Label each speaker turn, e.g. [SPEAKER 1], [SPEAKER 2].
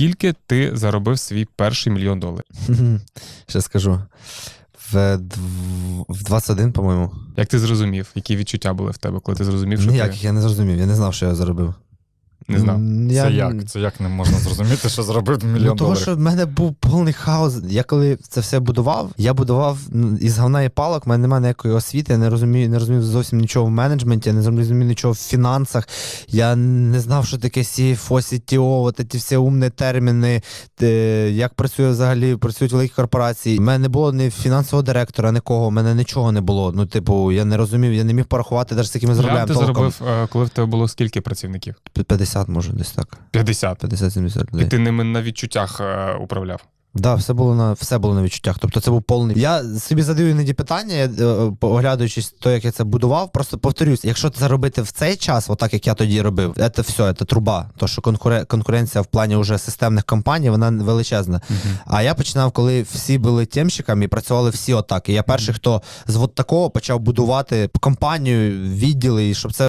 [SPEAKER 1] скільки ти заробив свій перший мільйон доларів?
[SPEAKER 2] Ще скажу. В, в 21, по-моєму.
[SPEAKER 1] Як ти зрозумів, які відчуття були в тебе, коли ти зрозумів, що
[SPEAKER 2] Ніяких, я не зрозумів. Я не знав, що я заробив.
[SPEAKER 1] Не знав?
[SPEAKER 2] М, Я...
[SPEAKER 3] Це як? Це як не можна зрозуміти, що зробив мільйон
[SPEAKER 2] Ну, того, що в мене був повний хаос. Я коли це все будував, я будував ну, із говна і палок, в мене немає ніякої освіти, я не розумію, не розумів зовсім нічого в менеджменті, я не розумів нічого в фінансах. Я не знав, що таке CFO, CTO, от ці всі умні терміни, як працює взагалі, працюють великі корпорації. У мене не було ні фінансового директора, нікого, у мене нічого не було. Ну, типу, я не розумів, я не міг порахувати, навіть з
[SPEAKER 1] Ляп
[SPEAKER 2] заробляємо
[SPEAKER 1] ти заробив, е, коли в тебе було скільки працівників?
[SPEAKER 2] 50, може, десь так.
[SPEAKER 1] 50.
[SPEAKER 2] 50-70
[SPEAKER 1] І ти ними на відчуттях е, управляв.
[SPEAKER 2] Да, все було на все було на відчуттях. Тобто це був повний. Я собі задаю іноді питання, я, е, оглядуючись то, як я це будував. Просто повторюсь, якщо це робити в цей час, отак як я тоді робив, це все, це труба. То що конкуре- конкуренція в плані вже системних компаній, вона величезна. А я починав, коли всі були темщиками і працювали всі отак. І я перший, хто з от такого почав будувати компанію, відділи, і щоб це